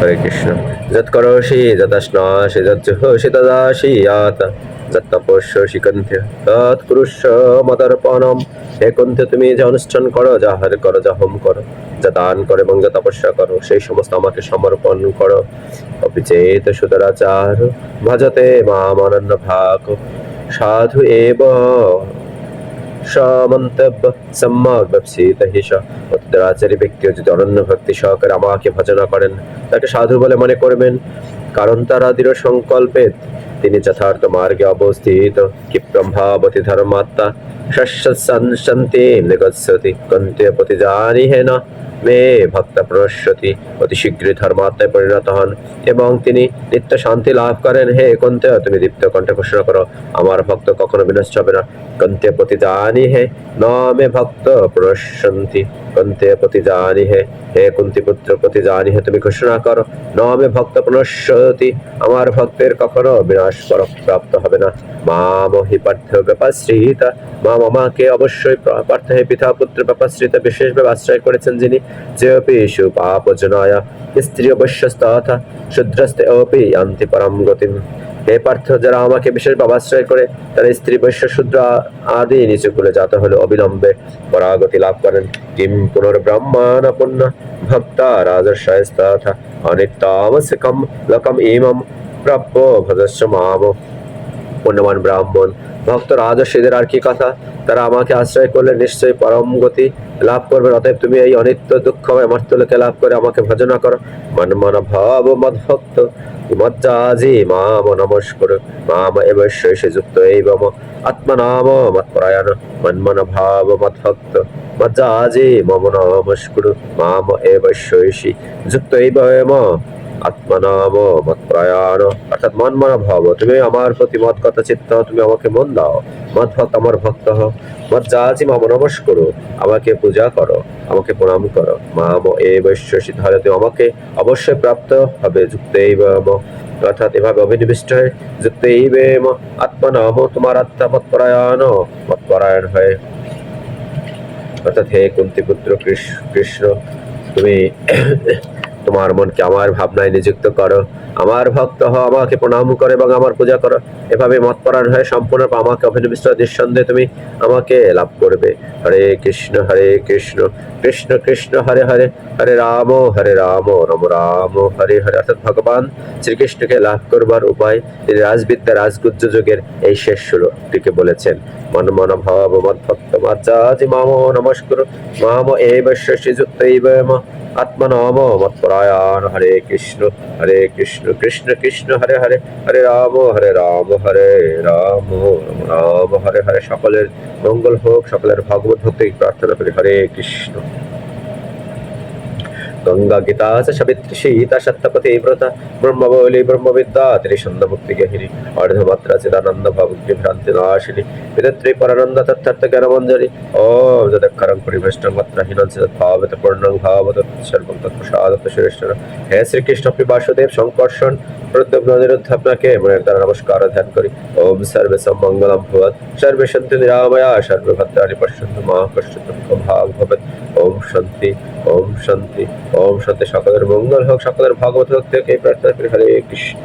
হরে কৃষ্ণ। যৎ করোষি যতশ্নাসি যজ্জুহসি তদাসি ইয়াত যত্তপস্যসি কন্থ্য তৎ কুরুষ্য মদর্পণম। হে কন্থ্য তুমি যা অনুষ্ঠান করো, যা হার করো, যা হোম করো, যা দান করো এবং যা তপস্যা করো, সেই সমস্ত আমাকে সমর্পণ করো। অপিচেত সুতরাচার, ভজতে মামানন্দ ভাগ, সাধু এব, সমন্তব্য, সম্যক উত্তরাচারী ব্যক্তিও যদি অনন্য ভক্তি সহকারে আমাকে ভজনা করেন। তাকে সাধু বলে মনে করবেন, কারণ তারা দৃঢ় সংকল্পে তিনি যথার্থ মার্গে অবস্থিত। কি ব্রহ্মাবতী ধর্মাত্মা নিগচ্ছতি, কন্তে প্রতি জানি হে না ভক্ত অতি শীঘ্রই ধর্মাত্মায় পরিণত হন এবং তিনি নিত্য শান্তি লাভ করেন। হে কন্তে, তুমি দীপ্ত কণ্ঠে ঘোষণা করো, আমার ভক্ত কখনো বিনষ্ট হবে না। কন্তে প্রতি জানি হে ন, মে ভক্ত প্রণশ্যন্তি কন্তে প্রতি জানি হে হে কুন্তি পুত্র প্রতি জানি হে তুমি ঘোষণা করো ন মে ভক্ত প্রণশ্যতি আমার ভক্তের কখনো বিনাশ পর প্রাপ্ত হবে না। মা মহি পার্থ ব্যাপাশ্রিতা মা মামাকে অবশ্যই পার্থ হে পিতা পুত্র ব্যাপাশ্রিত বিশেষভাবে আশ্রয় করেছেন যিনি যে যেপি সুপাপজনায় স্ত্রী অবশ্যস্তথা শুদ্রস্তে অপি আন্তি পরম গতিম। হে পার্থ যারা আমাকে বিশেষ আশ্রয় করে, তারা স্ত্রী বৈশ্য শূদ্র আ- আদি নিচুকুলে যাতে হলে অবিলম্বে পরাগতি লাভ করেন। কিম পুনর্ব্রহ্মাণ পুণ্য ভক্তা রাজর্ষয়স্তথা অনিত্যামসকম লোকম ইমম প্রাপ্য ভজস্য মাম। পুণ্যবান ব্রাহ্মণ, ভক্ত রাজস্বীদের আর কি কথা? তারা আমাকে আশ্রয় করলে নিশ্চয়ই পরম গতি লাভ করবে। অতএব তুমি এই অনিত্য দুঃখময় মর্তলোকে লাভ করে আমাকে ভজনা করো। মন মন ভাব মদ ভক্ত মজ্জাজি মাম নমস্কর। মাম এবশ্যই যুক্ত এই মম আত্মনাম মৎপরায়ণ। মন্মন ভাব মৎভক্ত। মজ্জাজি মম নমস্কর। মাম এবশ্যই যুক্ত এই আত্মনাম মৎপ্রয়াণ। অর্থাৎ মন মন ভাব তুমি আমার প্রতি মত কথা চিত্ত তুমি আমাকে মন দাও। মত ভক্ত, আমার ভক্ত মত যা আছি মাম নমস্কার আমাকে পূজা করো, আমাকে প্রণাম করো। মাম এ বৈশ্যসী তাহলে তুমি আমাকে অবশ্যই প্রাপ্ত হবে যুক্ত এই অর্থাৎ এভাবে অভিনিবিষ্ট হয়ে যুক্ত এই আত্মনাম তোমার আত্মা মৎপরায়ণ মৎপরায়ণ হয়ে। অর্থাৎ হে কুন্তি পুত্র কৃষ- কৃষ্ণ, তুমি তোমার মনকে আমার ভাবনায় নিযুক্ত করো। আমার ভক্ত হও, আমাকে প্রণাম করো এবং আমার পূজা করো। এভাবে মতপরায়ণ হয়ে সম্পূর্ণ আমাকে অভিনিবিষ্ট নিঃসন্দেহে তুমি আমাকে লাভ করবে। হরে কৃষ্ণ হরে কৃষ্ণ কৃষ্ণ কৃষ্ণ, হরে হরে হরে রাম হরে রাম রাম রাম, হরে হরে। অর্থাৎ ভগবান শ্রীকৃষ্ণকে লাভ করবার উপায় তিনি রাজবিদ্যা, রাজগুজ্জ যুগের এই শেষ সুরটিকে বলেছেন। মন মন ভাব মদ ভক্ত মাচাজি মাম নমস্কার। মাম এ শ্রীযুক্ত আত্মনাম মৎপরায়ণ হরে কৃষ্ণ হরে কৃষ্ণ কৃষ্ণ কৃষ্ণ, হরে হরে হরে রাম হরে রাম হরে রাম রাম, হরে হরে। সকলের মঙ্গল হোক, সকলের ভগবত ভক্তি প্রার্থনা করি, হরে কৃষ্ণ। গঙ্গা গীতা সবিত্রী সীতা সত্যপতি ব্রতা, ব্রহ্মবলি, ব্রহ্মবিদ্যা ত্রিসন্দ মুক্তি গহিনী, অর্ধমাত্রা চিদানন্দ ভাবুক্তি ভ্রান্তি নাশিনী, বিদত্রী পরানন্দ তত্থার্থ জ্ঞানমঞ্জরি ওম যদক্ষরং পরিবেষ্টং মাত্রাহীনং ভাবত পূর্ণং ভাবত সর্বং তৎপ্রসাদত সুরেশ্বর হে শ্রীকৃষ্ণ শ্রী বাসুদেব সংকর্ষণ প্রদ্যুগ্ন নিরুদ্ধ আপনাকে মনের দ্বারা নমস্কার ধ্যান করি। ওম সর্বে সম্মঙ্গলম ভুয়াত সর্বে সন্তু নিরাময়া, সর্বে ভদ্রাণি পশ্যন্তু মা কশ্যন্তু ভাগ ভবত শান্তি ওম শান্তি ওম শান্তি। সকলের মঙ্গল হোক সকলের ভগবত ভক্তি প্রার্থনা হরে কৃষ্ণ।